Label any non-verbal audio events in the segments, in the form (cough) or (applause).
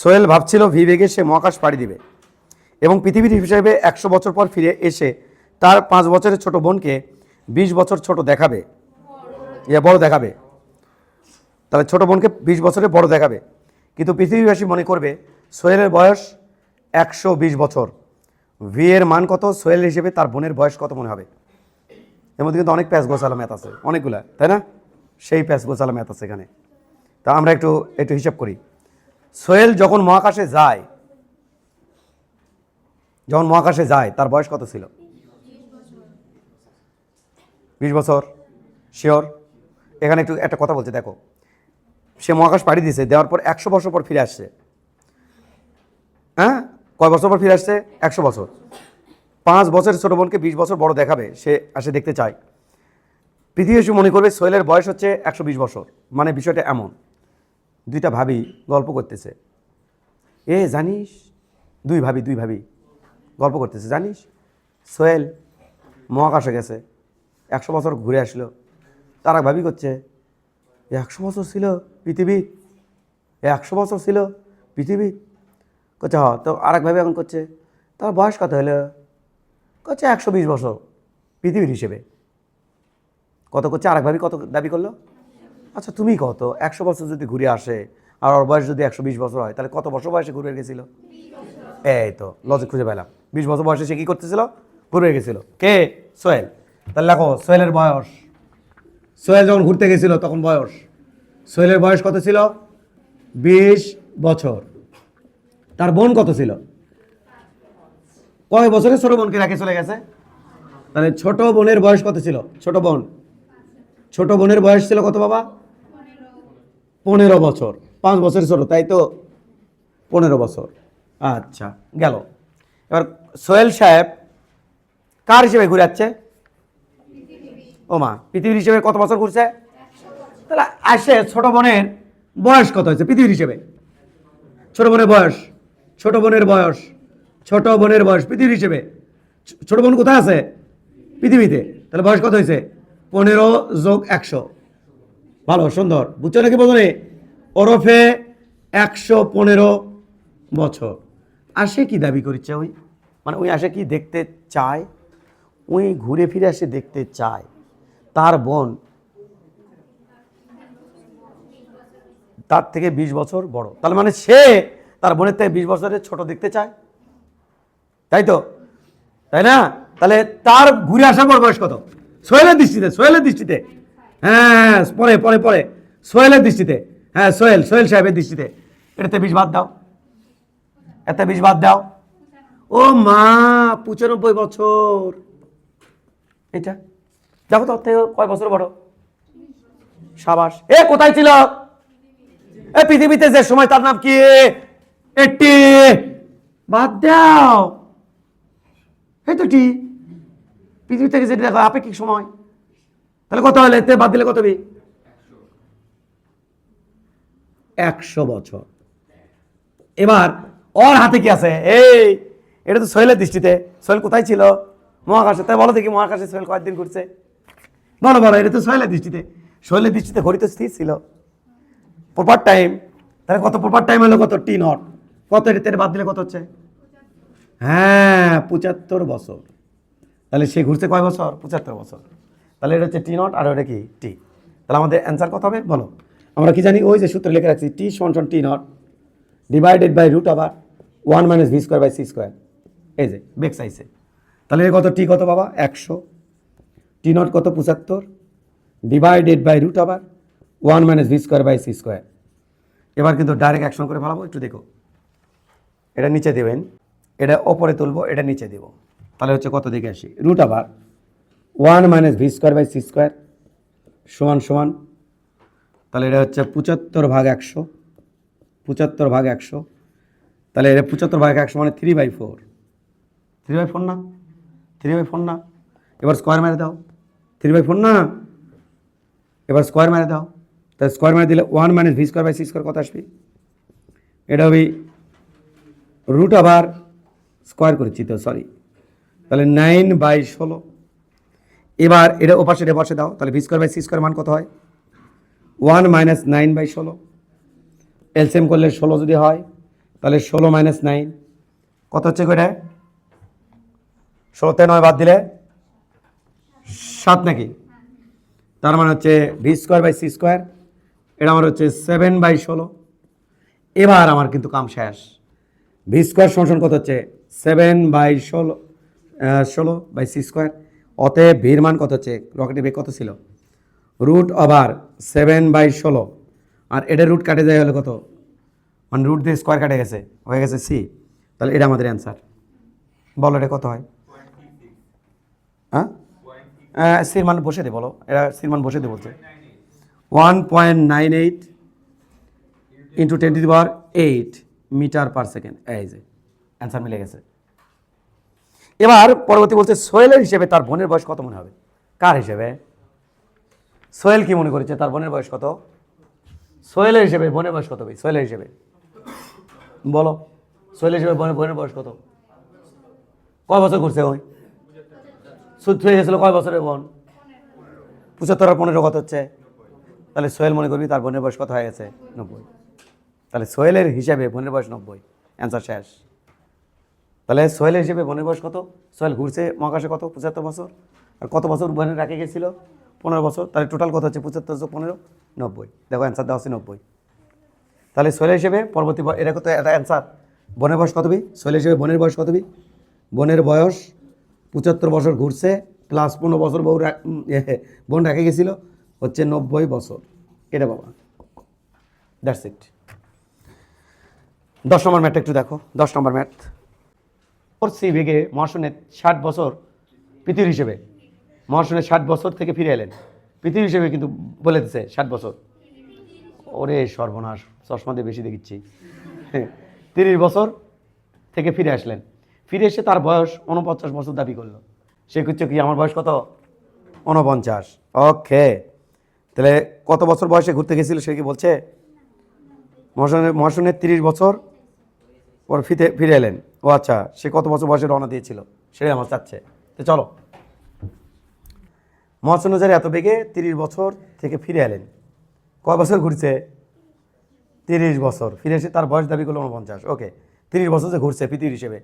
সোহেল ভাবছিল ভি বেগে সে মহাকাশ পাড়ি দিবে এবং পৃথিবীর হিসেবে একশো বছর পর ফিরে এসে তার পাঁচ বছরের ছোট বোনকে বিশ বছর ছোট দেখাবে। ইয়া বড় দেখাবে। তাহলে ছোট বোনকে বিশ বছরে বড় দেখাবে। কিন্তু পৃথিবীবাসী মনে করবে সোহেলের বয়স একশো বিশ বছর। ভি এর মান কত সোহেল হিসেবে তার বোনের বয়স কত মনে হবে? এর মধ্যে কিন্তু অনেক প্যাচ গোছালা ম্যাথ আছে, অনেকগুলা, তাই না? সেই প্যাচ গোছালা ম্যাথ আছে এখানে। তা আমরা একটু একটু হিসাব করি। সোহেল যখন মহাকাশে যায়, যখন মহাকাশে যায়, তার বয়স কত ছিল? বিশ বছর। শিওর? এখানে একটু একটা কথা বলছে, দেখো। সে মহাকাশ পাড়ি দিয়েছে, দেওয়ার পর একশো বছর পর ফিরে আসছে। হ্যাঁ? কয় বছর পর ফিরে আসছে? একশো বছর। পাঁচ বছরের ছোট বোনকে বিশ বছর বড় দেখাবে, সে আসে দেখতে চায়। পৃথিবী এসে মনে করবে সোহেলের বয়স হচ্ছে একশো বিশ বছর। মানে বিষয়টা এমন। দুইটা ভাবি গল্প করতেছে। এ, জানিস? দুই ভাবি দুই ভাবি গল্প করতেছে, জানিস? সোহেল মহাকাশে গেছে, একশো বছর ঘুরে আসলো। তারা ভাবি করছে "এ একশো বছর ছিল পৃথিবী, একশো বছর ছিল পৃথিবী। করছে হ, তো আর এক ভাবি এখন করছে, তার বয়স কত হলো? করছে একশো বিশ বছর পৃথিবীর হিসেবে। কত করছে? আরেক ভাবি কত দাবি করল? আচ্ছা তুমি কত একশো বছর যদি ঘুরে আসে, আর ওর বয়স যদি একশো বিশ বছর হয়, তাহলে কত বছর বয়সে ঘুরে গেছিল? এই তো লজিক খুঁজে পেলাম বিশ বছর বয়সে সে কী করতেছিল? ঘুরে গেছিল। কে? সোহেল। তাহলে দেখো, সোহেলের বয়স। সোহেল যখন ঘুরতে গেছিল, তখন বয়স। সোহেলের বয়স কত ছিল? বিশ বছর। তার বোন কত ছিল? কয় বছরে ছোট বোনকে রেখে চলে গেছে? তাহলে ছোট বোনের বয়স কত ছিল? ছোট বোন। ছোট বোনের বয়স ছিল কত বাবা? পনেরো বছর, পাঁচ বছর ছোট, তাই তো? পনেরো বছর। আচ্ছা গেল। এবার সোহেল সাহেব কার হিসেবে ঘুরে যাচ্ছে ও মা, পৃথিবীর হিসেবে কত বছর ঘুরছে? তাহলে আসে ছোট বোনের বয়স কত হয়েছে পৃথিবীর হিসেবে? ছোট বোনের বয়স, ছোট বোনের বয়স, ছোট বোনের বয়স পৃথিবীর হিসেবে। ছোট বোন কোথায় আছে? পৃথিবীতে। তাহলে বয়স কত হয়েছে? পনেরো যোগ একশো। ভালো, সুন্দর। বুঝছ নাকি বোঝনে ওরফে একশো পনেরো বছর। আসে কি দাবি করছে ওই? মানে ওই আসে কি দেখতে চায়? ওই ঘুরে ফিরে আসে দেখতে চায়। তার বোন তার থেকে বিশ বছর বড়। তাহলে মানে সে তার বোনের থেকে বিশ বছরের ছোট দেখতে চায়। তাই তো? তাই না? তাহলে তার ঘুরে আসার পর বয়স কত? সোহেলের দৃষ্টিতে সোহেলের দৃষ্টিতে। হ্যাঁ পরে পরে পরে। সোহেলের দৃষ্টিতে। হ্যাঁ সোহেল সোহেল সাহেবের দৃষ্টিতে। এটাতে বিষ বাদ দাও। এতে বিষ বাদ দাও। ও মা, পঁচানব্বই বছর। এটা? দেখো তোর থেকে কয় বছর বড়? সাবাস। এ, কোথায় ছিল? এ, পৃথিবীতে যে সময়, তার নাম কি? এটি। বাদ দাও। এই তো টি। পৃথিবী থেকে যেটা দেখো, আপেক্ষিক সময়। তাহলে কত হলে? এতে বাদ দিলে কত বি একশো বছর। এবার ওর হাতে কি আছে? এই, এটা তো সোহেলের দৃষ্টিতে। সোহেল কোথায় ছিল? মহাকাশে। তাই বলো দেখি মহাকাশে সোহেল কয়েকদিন ঘুরছে? বলো বলো, এটা তো সোহেলের দৃষ্টিতে। সোহেলের দৃষ্টিতে ঘড়ি তো স্থির ছিল। প্রপার টাইম তাহলে কত প্রপার টাইম হলো? কত? T naught. কত এটা থেকে বাদ দিলে কত হচ্ছে? হ্যাঁ পঁচাত্তর বছর। তাহলে সে ঘুরছে কয় বছর? পঁচাত্তর বছর। তাহলে এটা হচ্ছে টি নট আর ওটা কি টি তাহলে আমাদের অ্যান্সার কত হবে? বলো। আমরা কি জানি? ওই যে সূত্র লিখে রাখছি টি সমান T naught divided by root আবার one minus V square by C square এই যে বেক সাইজে তাহলে কত? টি কত বাবা? একশো। টি নট কত? পঁচাত্তর। ডিভাইডেড বাই রুট আবার one minus V square by C square এবার কিন্তু ডাইরেক্ট অ্যাকশন করে ফেলাবো, একটু দেখো। এটা নিচে দেবেন, এটা ওপরে তুলবো, এটা নিচে দেবো। তাহলে হচ্ছে কত দিকে আসি? রুট আবার one minus V square by C square সমান সমান, তাহলে এটা হচ্ছে পঁচাত্তর ভাগ একশো, পঁচাত্তর ভাগ একশো, তাহলে এটা পঁচাত্তর ভাগ একশো মানে three by four three by four না? থ্রি বাই ফোর না? এবার স্কোয়ার মেরে দাও। থ্রি বাই ফোর না? এবার স্কোয়ার মেরে দাও। তাহলে স্কোয়ার মেরে দিলে one minus V square by C square কত আসবে? এটা হবে রুট আবার স্কোয়ার করেছি তো সরি তাহলে নাইন বাই ষোলো। এবার এটা ওপাশে এটা বসে দাও, তাহলে V square by C square মান কত হয়? ওয়ান মাইনাস নাইন বাই ষোলো। এলসিএম করলে ষোলো যদি হয়, তাহলে ষোলো মাইনাস নাইন কত হচ্ছে কয়টা ষোলোতে নয় বাদ দিলে সাত নাকি? তার মানে হচ্ছে V square by C square এটা আমার হচ্ছে সেভেন বাই ষোলো। এবার আমার কিন্তু কাম শেষ। ভি স্কোয়ার সমান কত হচ্ছে? সেভেন বাই ষোলো ষোলো বাই সি স্কোয়ার অতএব ভির মান কত হচ্ছে? রকেটের বেগ কত ছিল? রুট ওভার সেভেন বাই ষোলো। আর এটা রুট কাটে যায় হলো কত? মানে রুট দিয়ে স্কোয়ার কাটে গেছে। হয়ে গেছে সি তাহলে এটা আমাদের অ্যান্সার বলো এটা কত হয়? হ্যাঁ? সির মান বসে দে, বলো। এরা সির মান বসে দে বলছে। One point nine eight into ten to the power eight metre per second এই যে অ্যান্সার মিলে গেছে। এবার পরবর্তী বলছে, সোহেলের হিসেবে তার বোনের বয়স কত মনে হবে? কার হিসেবে? সোহেল কি মনে করেছে? তার বোনের বয়স কত? সোহেলের হিসেবে বোনের বয়স কত ভাই? সোহেলের হিসেবে। বলো, সোহেলের হিসেবে বোনের বোনের বয়স কত? কয় বছর ঘুরছে ওই? সুদ হয়ে গেছিল কয় বছরের বোন? পঁচাত্তর আর পনেরো কত হচ্ছে? তাহলে সোহেল মনে করবি তার বোনের বয়স কত হয়ে গেছে? নব্বই। তাহলে সোহেলের হিসাবে বোনের বয়স নব্বই। অ্যান্সার শেষ। তাহলে সোহেলের হিসেবে বনের বয়স কত? সোহেল ঘুরছে মহাকাশে কত? পঁচাত্তর বছর? আর কত বছর বোনের রাখে গেছিল পনেরো বছর। তাহলে টোটাল কত হচ্ছে পঁচাত্তর পনেরো, নব্বই। দেখো অ্যান্সার দেওয়া হচ্ছে নব্বই। তাহলে সোহেল হিসেবে পরবর্তী এটা কত? এটা অ্যান্সার বনের বয়স কত বি? সোহেল হিসেবে বনের বয়স কত বি? বনের বয়স পঁচাত্তর বছর ঘুরছে প্লাস পনেরো বছর বউ বোন রেখে গেছিল হচ্ছে নব্বই বছর। এটা বাবা। দ্যাটস ইট দশ নম্বর ম্যাথটা একটু দেখো। দশ নম্বর ম্যাথ ওর সি বেগে ষাট বছর পৃথিবীর হিসেবে মহাশূন্যে ষাট বছর থেকে ফিরে এলেন। পৃথিবী হিসেবে কিন্তু বলে দিচ্ছে ষাট বছর। ওরে সর্বনাশ, চশমা দিয়ে বেশি দেখিচ্ছি (laughs) তিরিশ বছর থেকে ফিরে আসলেন। ফিরে এসে তার বয়স উনপঞ্চাশ বছর দাবি করল। সে করছে কি, আমার বয়স কত? উনপঞ্চাশ ওকে। তাহলে কত বছর বয়সে ঘুরতে গেছিল সে কি বলছে? মহাশূন্যের মহাশূন্যের তিরিশ বছর পর ফিরে ফিরে এলেন। ও আচ্ছা সে কত বছর বয়সে রওনা দিয়েছিল? সেটাই আমার চাচ্ছে। তো চলো। মহাশূন্যচারী এত বেগে তিরিশ বছর থেকে ফিরে এলেন। কয় বছর ঘুরছে? তিরিশ বছর। ফিরে এসে তার বয়স দাবি করল উনপঞ্চাশ ওকে, তিরিশ বছর যে ঘুরছে পৃথিবী হিসেবে।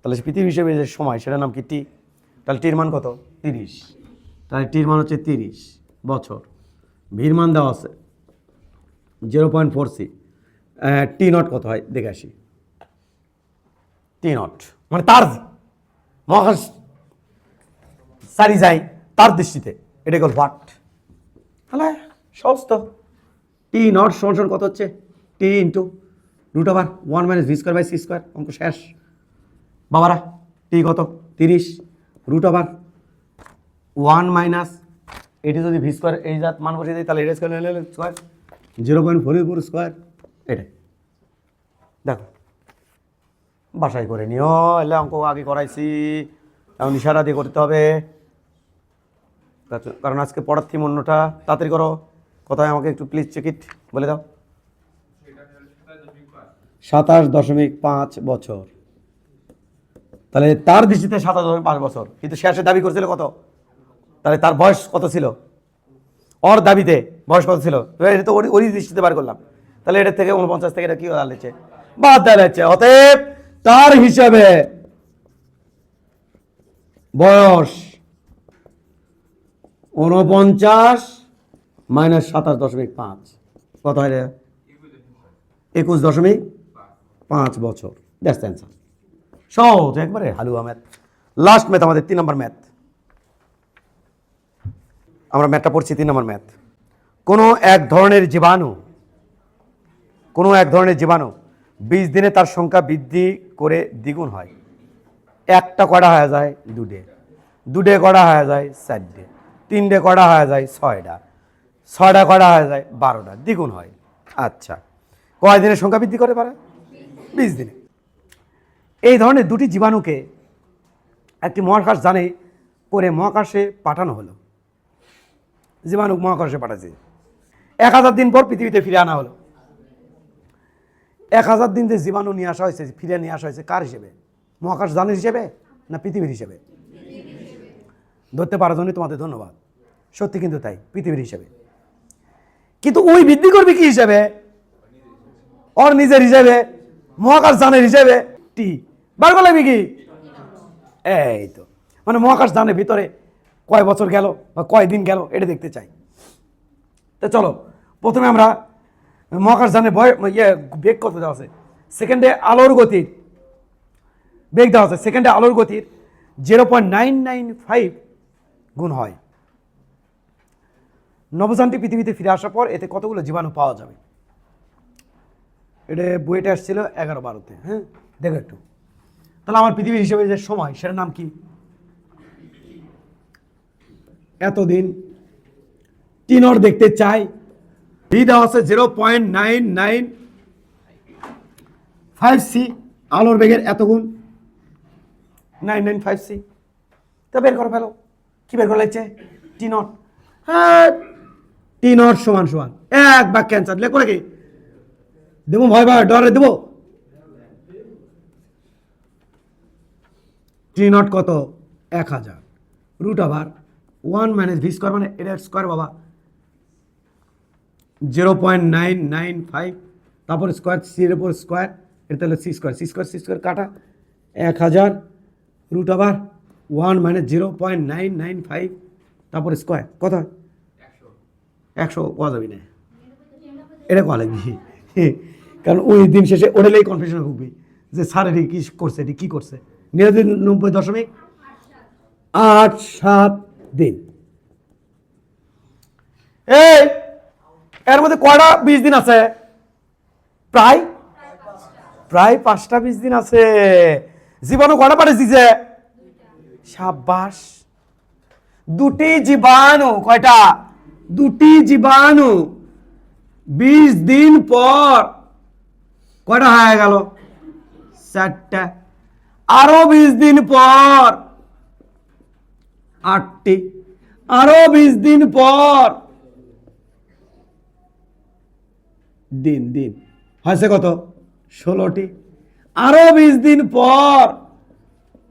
তাহলে সে পৃথিবী হিসেবে যে সময়, সেটার নাম কি টি? তাহলে টির মান কত? তিরিশ। তাহলে টির মান হচ্ছে তিরিশ বছর। ভির মান দেওয়া আছে। Zero point four C. T naught কত হয়? দেখে আসি। টি নট মানে তার মহাকাশ সারি যায় তার দৃষ্টিতে, এটা গেল হোয়াট তাহলে সহজ তো টি নট সমান কত হচ্ছে? T into root over one minus V square by C square অঙ্ক শেষ। বাবারা টি কত? তিরিশ। রুট ওভার ওয়ান মাইনাস এটি যদি ভি স্কোয়ার এই জাত মান বসিয়ে দিই, তাহলে এটা square square zero point four four square এটাই। দেখো বাসায় করে নিও। এলে অঙ্ক আগে করাইছি, এখন ইশারা দিয়ে করতে হবে। কারণ আজকে পড়ার থিম অন্যটা। তাড়াতাড়ি করো। কোথায় আমাকে একটু প্লিজ চেকিট বলে দাও। সাতাশ দশমিক পাঁচ বছর। তাহলে তার দৃষ্টিতে সাতাশ দশমিক পাঁচ বছর। কিন্তু শেষে দাবি করেছিল কত? তাহলে তার বয়স কত ছিল? ওর দাবিতে বয়স কত ছিল? এটা তো ওরই দৃষ্টিতে বার করলাম। তাহলে এটা থেকে উনপঞ্চাশ থেকে এটা কি দাঁড়াচ্ছে বাদ দাঁড়াচ্ছে অতএব তার হিসাবে বয়স উনপঞ্চাশ মাইনাস সাতাশ দশমিক পাঁচ। কত হয় একুশ দশমিক পাঁচ বছর। দ্যাটস দ্য অ্যান্সার সহজ, একবারে হালুয়া ম্যাথ লাস্ট ম্যাথ আমাদের তিন নম্বর ম্যাথ আমরা ম্যাথটা পড়ছি তিন নম্বর ম্যাথ কোনো এক ধরনের জীবাণু, কোনো এক ধরনের জীবাণু বিশ দিনে তার সংখ্যা বৃদ্ধি করে দ্বিগুণ হয়। একটা কড়া হয়ে যায়? দুডে। দুডে কড়া হয়ে যায়? চার চারটে তিনটে করা হয়ে যায়? ছয়টা ছয়টা কড়া হয়ে যায়? বারোটা দ্বিগুণ হয়। আচ্ছা। কয় দিনের সংখ্যা বৃদ্ধি করে পারে? বিশ দিনে। এই ধরনের দুটি জীবাণুকে একটি মহাকাশ জানে করে মহাকাশে পাঠানো হলো। জীবাণু মহাকাশে পাঠাচ্ছে। এক হাজার দিন পর পৃথিবীতে ফিরে আনা হলো। এক হাজার দিন যে জীবাণু নিয়ে আসা হয়েছে ফিরে নিয়ে আসা হয়েছে, কার হিসেবে? মহাকাশ জানের হিসেবে না পৃথিবীর হিসেবে? ধরতে পারার জন্য তোমাদের ধন্যবাদ। সত্যি কিন্তু তাই, পৃথিবীর হিসেবে। কিন্তু ওই বৃদ্ধি করবে কি হিসেবে? ওর নিজের হিসেবে, মহাকাশ যানের হিসেবে। টি, বার করলে কি? এই তো। মানে মহাকাশ যানের ভিতরে কয় বছর গেল বা কয় দিন গেল, এটা দেখতে চাই। তো চলো, প্রথমে আমরা মহাকাশ যানের বয় ইয়ে বেগ কত দেওয়া আছে? সেকেন্ডে আলোর গতির, বেগ দেওয়া আছে। সেকেন্ডে আলোর গতির zero point nine nine five গুণ হয়। নবযানটি পৃথিবীতে ফিরে আসার পর এতে কতগুলো জীবাণু পাওয়া যাবে? এটা বইটা আসছিল এগারো বারোতে হ্যাঁ? দেখো একটু। তাহলে আমার পৃথিবীর হিসেবে যে সময়, সেটার নাম কি? এতদিন। টিনর দেখতে চাই ভি দেওয়া আছে zero point nine nine five C আলোর বেগের এত গুণ? নাইন নাইন ফাইভ সি তা বের করে, ফেলো। কি বের করে লাগছে টি নট হ্যাঁ টি নট সমান সমান। এক বাক্য ক্যান্সার লেখ করে কি? দেবো ভয় ভয় ডরে দেবো। টি নট কত? এক হাজার। রুট আবার ওয়ান মাইনাস ভি স্কোয়ার মানে এটা স্কোয়ার বাবা। Zero point nine nine five তারপর স্কোয়ার সির উপর স্কোয়ার এটা তাহলে C square C square C square কাটা, এক হাজার রুট আবার one minus zero point nine nine five তারপর স্কোয়ার কত একশো। পাওয়া যাবে না। এটা কয়া লাগবি। কারণ ওই দিন শেষে ওটালেই কনফিউশনে ভুগবি যে স্যার এটি কী করছে, এটি কী করছে। নিরানব্বই দশমিক আট সাত দিন। এই এর মধ্যে কয়টা বিশ দিন আছে? প্রায়? প্রায় পাঁচটা বিশ দিন আছে। জীবাণু পাঠিয়ে দিছে? সাব্বাস দুটি জীবাণু, কয়টা? দুটি জীবাণু। বিশ দিন পর কয়টা হয়ে গেল? চারটা। আরও বিশ দিন পর আটটি। আরও বিশ দিন পর দিন দিন। হয়েছে কত? ষোলোটি। আরও বিশ দিন পর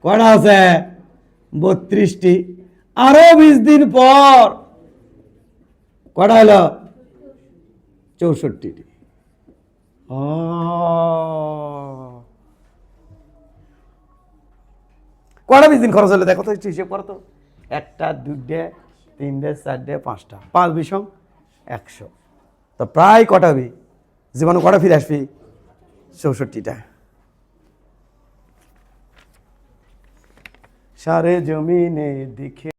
কটা আছে? বত্রিশটি। আরও বিশ দিন পর কটা হলো? চৌষট্টিটি। কটা বিশ দিন খরচ হলো? দেখো তো হিসেব করো তো। একটা দুটে তিনটে, চারটে, পাঁচটা। পাঁচ বিষম একশো। তো প্রায় কটা হবে জীবাণু কটা ফিরে আসবি। চৌষট্টিটা। সারে জমিনে দিখে